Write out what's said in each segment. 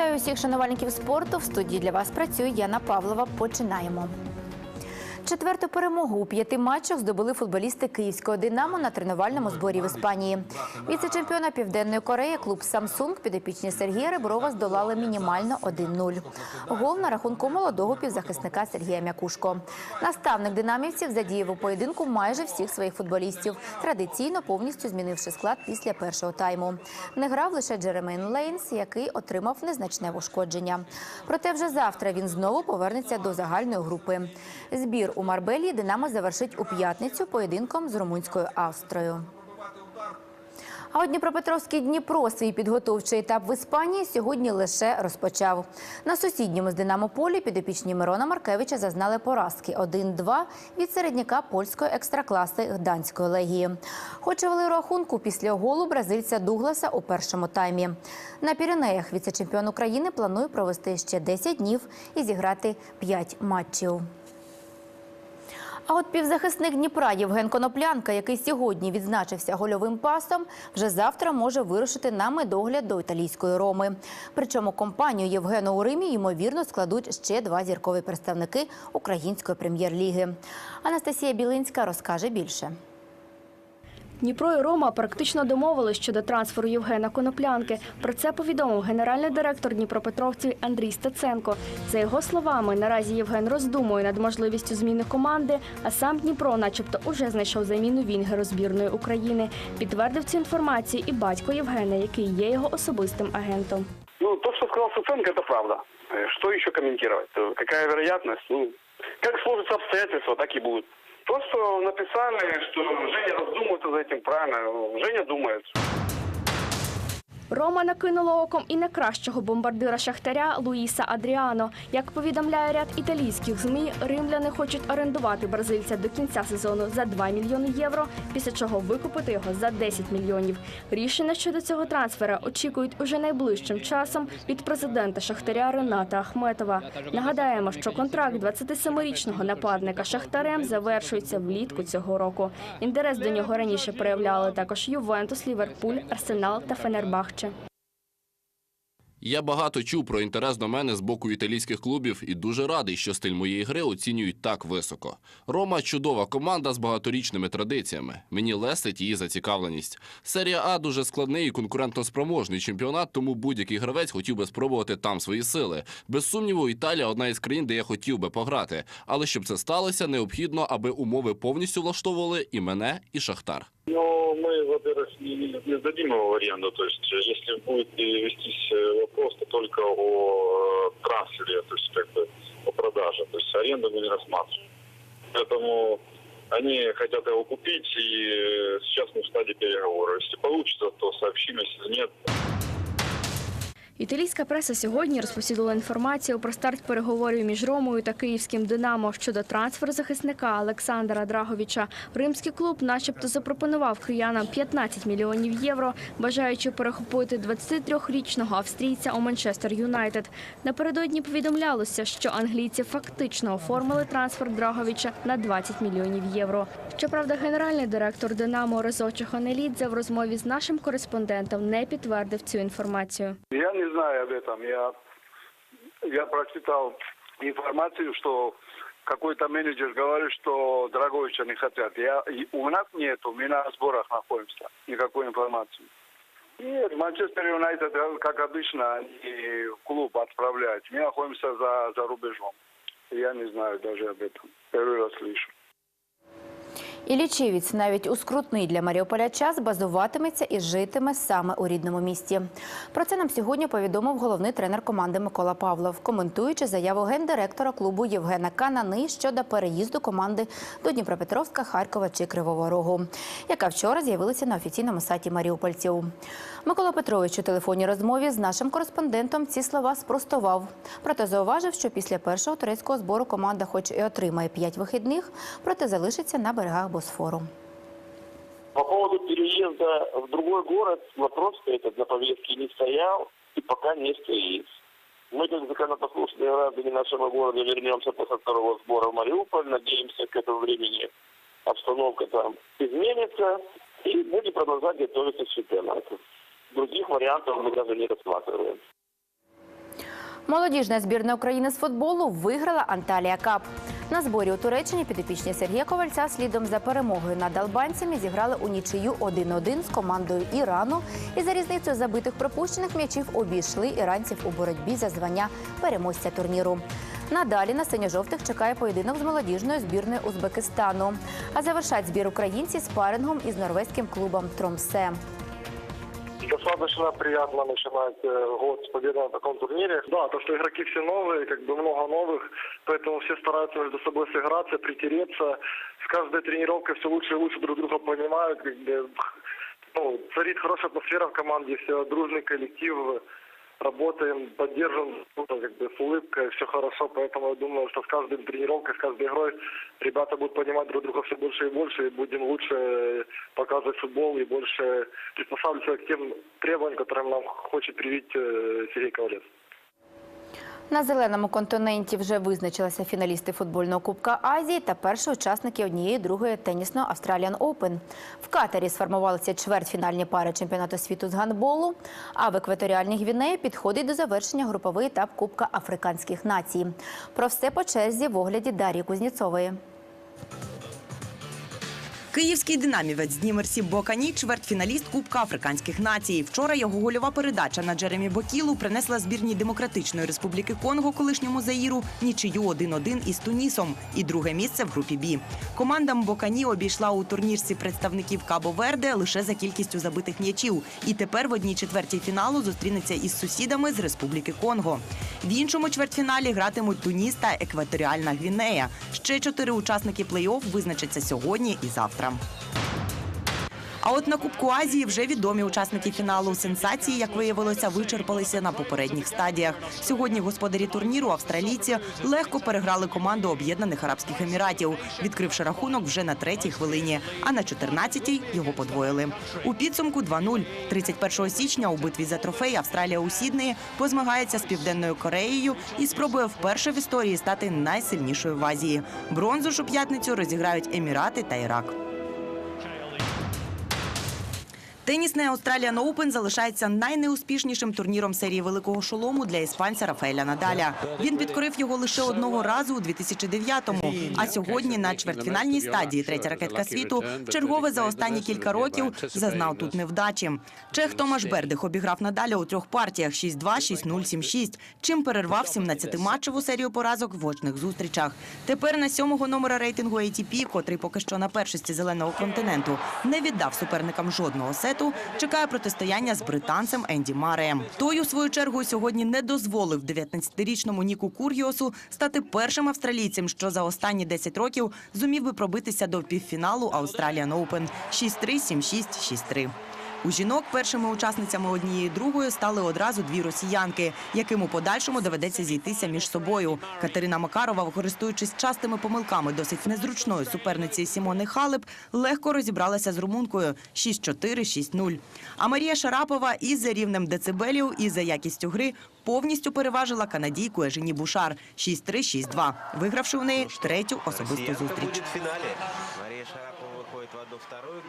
Вітаю усіх шанувальників спорту. В студії для вас працює Яна Павлова. Починаємо. Четверту перемогу у п'яти матчах здобули футболісти київського Динамо на тренувальному зборі в Іспанії. Віце-чемпіона Південної Кореї клуб Самсунг підопічні Сергія Реброва здолали мінімально 1-0. Гол на рахунку молодого півзахисника Сергія Мякушко. Наставник динамівців задіяв у поєдинку майже всіх своїх футболістів, традиційно повністю змінивши склад після першого тайму. Не грав лише Джеремейн Лейнс, який отримав незначне ушкодження. Проте вже завтра він знову повернеться до загальної групи. Збір у Марбелі Динамо завершить у п'ятницю поєдинком з румунською Австрою. А от Дніпропетровський Дніпро свій підготовчий етап в Іспанії сьогодні лише розпочав. На сусідньому з Динамо полі підопічні Мирона Маркевича зазнали поразки 1-2 від середняка польської екстракласи Гданської легії. Хоч вели рахунку після голу бразильця Дугласа у першому таймі. На Піренеях віце-чемпіон України планує провести ще 10 днів і зіграти 5 матчів. А от півзахисник Дніпра Євген Коноплянка, який сьогодні відзначився гольовим пасом, вже завтра може вирушити на медогляд до італійської Роми. Причому компанію Євгена у Римі ймовірно складуть ще два зіркові представники української прем'єр-ліги. Анастасія Білинська розкаже більше. Дніпро і Рома практично домовились щодо трансферу Євгена Коноплянки. Про це повідомив генеральний директор Дніпропетровців Андрій Стеценко. За його словами, наразі Євген роздумує над можливістю зміни команди, а сам Дніпро, начебто, уже знайшов заміну Вінгеру збірної України. Підтвердив цю інформацію і батько Євгена, який є його особистим агентом. Ну, то, что сказал Суценко, это правда. Э, Что еще комментировать? Э, Какая вероятность? Ну, как сложатся обстоятельства, так и будет. То, что написали, что Женя раздумывается за этим, правильно. Женя думает. Рома накинула оком і на кращого бомбардира Шахтаря Луїса Адріано. Як повідомляє ряд італійських змі, римляни хочуть орендувати бразильця до кінця сезону за 2 мільйони євро, після чого викупити його за 10 мільйонів. Рішення щодо цього трансфера очікують уже найближчим часом від президента Шахтаря Рената Ахметова. Нагадаємо, що контракт 27-річного нападника Шахтарем завершується влітку цього року. Інтерес до нього раніше проявляли також Ювентус, Ліверпуль, Арсенал та Фенербахче. Я багато чув про інтерес до мене з боку італійських клубів і дуже радий, що стиль моєї гри оцінюють так високо. Рома чудова команда з багаторічними традиціями. Мені лестить її зацікавленість. Серія А дуже складний і конкурентно-спроможний чемпіонат, тому будь-який гравець хотів би спробувати там свої сили. Без сумніву, Італія одна із країн, де я хотів би пограти. Але щоб це сталося, необхідно, аби умови повністю влаштовували і мене, і Шахтар. Ну, во-первых, не, не- не сдадим его в аренду. То есть, э, если будет и вестись э, вопрос, то только о э, трансфере, то есть, как бы, о продаже. То есть, аренду мы не рассматриваем. Поэтому они хотят его купить, и э, сейчас мы в стадии переговоров. Если получится, то сообщим, если нет, Італійська преса сьогодні розповсюдила інформацію про старт переговорів між Ромою та київським Динамо щодо трансферу захисника Олександра Драговича. Римський клуб, начебто, запропонував киянам 15 мільйонів євро, бажаючи перехопити 23-річного австрійця у Манчестер Юнайтед. Напередодні повідомлялося, що англійці фактично оформили трансфер Драговича на 20 мільйонів євро. Щоправда, генеральний директор Динамо Резо Чехонелідзе в розмові з нашим кореспондентом не підтвердив цю інформацію. Я не знаю об этом. Я, я прочитал информацию, что какой-то менеджер говорит, что Драговича не хотят. Я, и у нас нету, мы на сборах находимся. Никакой информации. Нет, Манчестер Юнайтед, как обычно, они в клуб отправляют. Мы находимся за, за рубежом. Я не знаю даже об этом. Первый раз слышу. І лічівець навіть у скрутний для Маріуполя час базуватиметься і житиме саме у рідному місті. Про це нам сьогодні повідомив головний тренер команди Микола Павлов, коментуючи заяву гендиректора клубу Євгена Канани щодо переїзду команди до Дніпропетровська, Харкова чи Кривого Рогу, яка вчора з'явилася на офіційному сайті Маріупольців. Микола Петрович у телефонній розмові з нашим кореспондентом ці слова спростував. Проте зауважив, що після першого турецького збору команда, хоч і отримає п'ять вихідних, проте залишиться на берегах Босфору. По поводу переезда в другой город вопрос этот на повестке не стоял и пока не стоит. Мы, как законопослушные граждане нашего города, вернемся после второго сбора в Мариуполь. Надеемся, к этому времени обстановка там изменится и будем продолжать готовиться к чемпионату. Других вариантов мы даже не рассматриваем. Молодіжна збірна України з футболу виграла Анталія Кап. На зборі у Туреччині підопічні Сергія Ковальця слідом за перемогою над албанцями зіграли у нічию 1-1 з командою Ірану і за різницею забитих пропущених м'ячів обійшли іранців у боротьбі за звання переможця турніру. Надалі на синьо-жовтих чекає поєдинок з молодіжною збірною Узбекистану. А завершать збір українці спарингом із норвезьким клубом Тромсе Достаточно приятно начинать э, год с победой на таком турнире. Да, то, что игроки все новые, как бы много новых, поэтому все стараются между собой сыграться, притереться. С каждой тренировкой все лучше и лучше друг друга понимают. Как бы, ну, царит хорошая атмосфера в команде, все дружный коллектив, работаем, поддерживаем, ну, как бы с улыбкой, все хорошо. Поэтому я думаю, что с каждой тренировкой, с каждой игрой ребята будут понимать друг друга все больше и больше, и будем лучше э, показывать футбол и больше приспосабливаться к тем требованиям, которым нам хочет привить э, Сергей Ковалев. На зеленому континенті вже визначилися фіналісти футбольного кубка Азії та перші учасники однієї другої Australian Open. В Катарі сформувалися чвертьфінальні пари чемпіонату світу з гандболу. А в екваторіальній Гвінеї підходить до завершення груповий етап Кубка африканських націй. Про все по черзі в огляді Дар'ї Кузніцової. Київський динамівець Днімер Бокані – чвертьфіналіст Кубка африканських націй. Вчора його гольова передача на Джеремі Бокілу принесла збірній Демократичної Республіки Конго, колишньому Заїру, нічию 1-1 із Тунісом і друге місце в групі Бі. Команда Mbокані обійшла у турнірці представників Кабо Верде лише за кількістю забитих м'ячів. І тепер в одній четвертій фіналу зустрінеться із сусідами з Республіки Конго. В іншому чвертьфіналі гратимуть Туніс та Екваторіальна Гвінея. Ще чотири учасники плей-офф визначаться сьогодні і завтра. А от на Кубку Азії вже відомі учасники фіналу. Сенсації, як виявилося, вичерпалися на попередніх стадіях. Сьогодні господарі турніру австралійці легко переграли команду Об'єднаних Арабських Еміратів, відкривши рахунок вже на третій хвилині. А на 14-й його подвоїли. У підсумку 2-0. 31 січня у битві за трофей Австралія у Сіднеї позмагається з Південною Кореєю і спробує вперше в історії стати найсильнішою в Азії. Бронзу ж у п'ятницю розіграють Емірати та Ірак. Тенісний Australian Open залишається найнеуспішнішим турніром серії великого шолому для іспанця Рафаеля Надаля. Він підкорив його лише одного разу у 2009-му. А сьогодні на чвертьфінальній стадії третя ракетка світу вчергове за останні кілька років зазнав тут невдачі. Чех Томаш Бердих обіграв Надаля у трьох партіях 6-2, 6-0, 7-6, чим перервав 17-матчеву серію поразок в очних зустрічах. Тепер на сьомого номера рейтингу ATP, котрий поки що на першості зеленого континенту, не віддав суперникам жодного сету, чекає протистояння з британцем Енді Мареєм. Той, у свою чергу, сьогодні не дозволив 19-річному Ніку Кур'йосу стати першим австралійцем, що за останні 10 років зумів би пробитися до півфіналу Australian Open 6-3, 7-6, 6-3. У жінок першими учасницями однієї другої стали одразу дві росіянки, яким у подальшому доведеться зійтися між собою. Катерина Макарова, користуючись частими помилками досить незручної суперниці Сімони Халеп, легко розібралася з румункою 6-4, 6-0. А Марія Шарапова і за рівнем децибелів, і за якістю гри повністю переважила канадійку Ежені Бушар 6-3, 6-2, вигравши у неї третю особисту зустріч. в финале. Мария Шарапова выходит в одну вторую,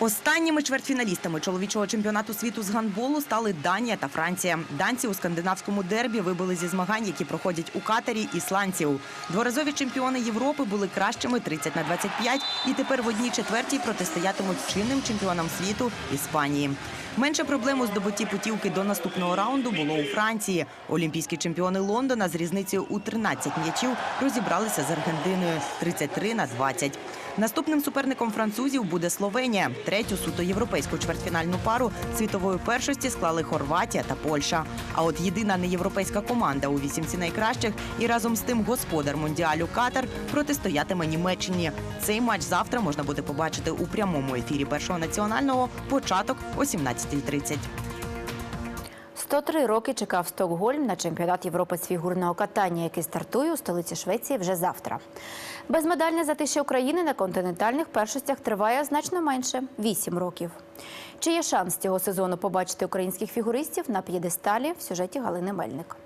Останніми чвертьфіналістами чоловічого чемпіонату світу з гандболу стали Данія та Франція. Данці у скандинавському дербі вибили зі змагань, які проходять у Катарі, ісландців. Дворазові чемпіони Європи були кращими 30 на 25 і тепер в одній четвертій протистоятимуть чинним чемпіонам світу Іспанії. Менше проблем у здобутті путівки до наступного раунду було у Франції. Олімпійські чемпіони Лондона з різницею у 13 м'ячів розібралися з Аргентиною 33 на 20. Наступним суперником французів буде Словенія. Третю суто європейську чвертьфінальну пару світової першості склали Хорватія та Польща. А от єдина неєвропейська команда у вісімці найкращих і разом з тим господар мундіалю Катар протистоятиме Німеччині. Цей матч завтра можна буде побачити у прямому ефірі першого національного. Початок о 17.30. 103 роки чекав Стокгольм на чемпіонат Європи з фігурного катання, який стартує у столиці Швеції вже завтра. Безмедальне затище України на континентальних першостях триває значно менше 8 років. Чи є шанс цього сезону побачити українських фігуристів на п'єдесталі в сюжеті Галини Мельник?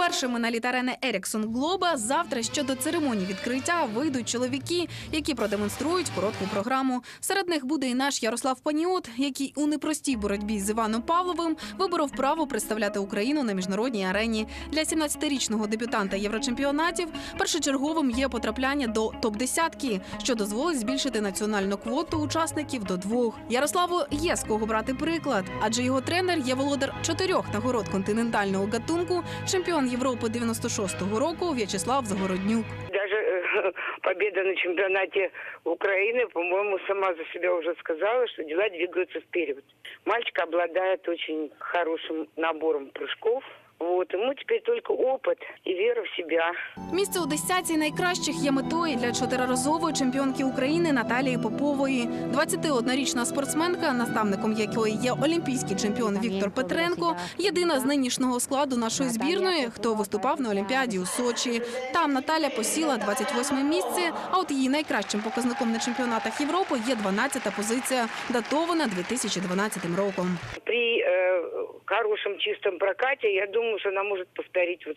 Першими на літ арени Еріксон Глоба завтра щодо церемонії відкриття вийдуть чоловіки, які продемонструють коротку програму. Серед них буде і наш Ярослав Паніот, який у непростій боротьбі з Іваном Павловим виборов право представляти Україну на міжнародній арені. Для 17-річного дебютанта єврочемпіонатів першочерговим є потрапляння до топ-десятки, що дозволить збільшити національну квоту учасників до двох. Ярославу є з кого брати приклад, адже його тренер є володар чотирьох нагород континентального гатунку, чемпіон Європи 96-го року В'ячеслав Загороднюк. Даже э, победа на чемпионате Украины, по-моему, сама за себя уже сказала, что дела двигаются вперед. Мальчик обладает очень хорошим набором прыжков. Вот, ему теперь только опыт и вера в себя. Місце у десятці найкращих є метою для чотириразової чемпіонки України Наталії Попової. 21-річна спортсменка, наставником якої є олімпійський чемпіон Віктор Петренко, єдина з нинішнього складу нашої збірної, хто виступав на Олімпіаді у Сочі. Там Наталя посіла 28 місце. А от її найкращим показником на чемпіонатах Європи є 12-та позиція, датована 2012 роком. При э, хорошем чистом прокате, я думаю, что она может повторить вот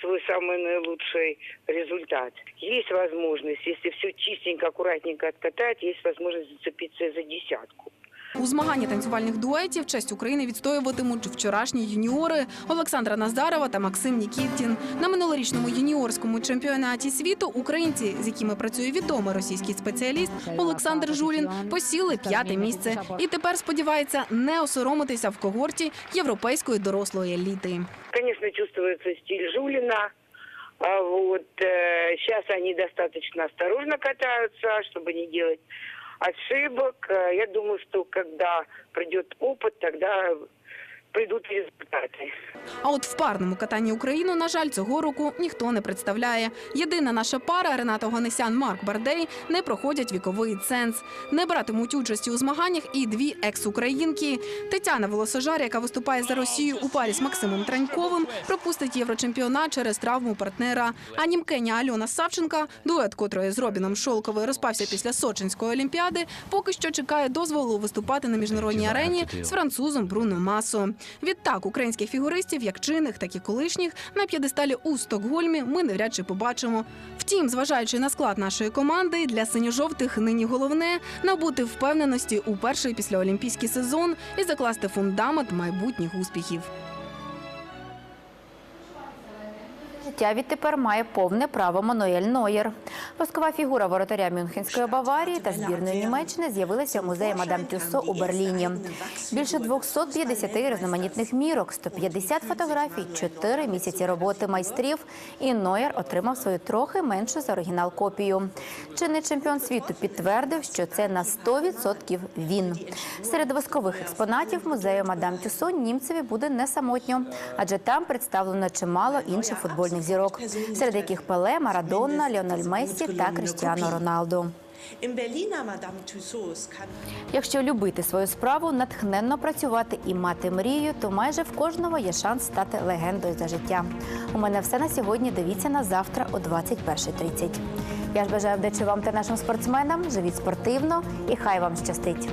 свой самый наилучший результат. Есть возможность, если все чистенько, аккуратненько откатать, есть возможность зацепиться за десятку. У змаганні танцювальних дуетів честь України відстоюватимуть вчорашні юніори Олександра Назарова та Максим Нікітін. На минулорічному юніорському чемпіонаті світу українці, з якими працює відомий російський спеціаліст Олександр Жулін, посіли п'яте місце і тепер сподівається не осоромитися в когорті європейської дорослої еліти. Конечно, чувствуется стиль Жулина. А вот сейчас они достаточно осторожно катаются, чтобы не делать ошибок. Э, Я думаю, что когда придет опыт, тогда придут результаты. А от в парному катанні Україну, на жаль, цього року ніхто не представляє. Єдина наша пара Рената Оганесян Марк Бардей не проходять віковий ценз. Не братимуть участі у змаганнях і дві екс-українки. Тетяна Волосожар, яка виступає за Росію у парі з Максимом Траньковим, пропустить єврочемпіонат через травму партнера. А німкеня Альона Савченка, дует котрої з Робіном Шолковою розпався після Сочинської олімпіади, поки що чекає дозволу виступати на міжнародній арені з французом Бруно Масо. Відтак українських фігуристів, як чинних, так і колишніх, на п'єдесталі у Стокгольмі ми навряд чи побачимо. Втім, зважаючи на склад нашої команди, для синьо-жовтих нині головне набути впевненості у перший післяолімпійський сезон і закласти фундамент майбутніх успіхів. Життя відтепер має повне право Мануель Нойєр. Воскова фігура воротаря Мюнхенської Баварії та збірної Німеччини з'явилася в музеї Мадам Тюссо у Берліні. Більше 250 різноманітних мірок, 150 фотографій, 4 місяці роботи майстрів. І Нойєр отримав свою трохи меншу за оригінал копію. Чинний чемпіон світу підтвердив, що це на 100% він. Серед воскових експонатів музею Мадам Тюссо німцеві буде не самотньо, адже там представлено чимало інших футбольних зірок, серед яких Пеле, Марадонна, Ліонель Мессі та Кріштіано Роналду. Якщо любити свою справу, натхненно працювати і мати мрію, то майже в кожного є шанс стати легендою за життя. У мене все на сьогодні. Дивіться на завтра о 21.30. Я ж бажаю вдачі вам та нашим спортсменам. Живіть спортивно і хай вам щастить.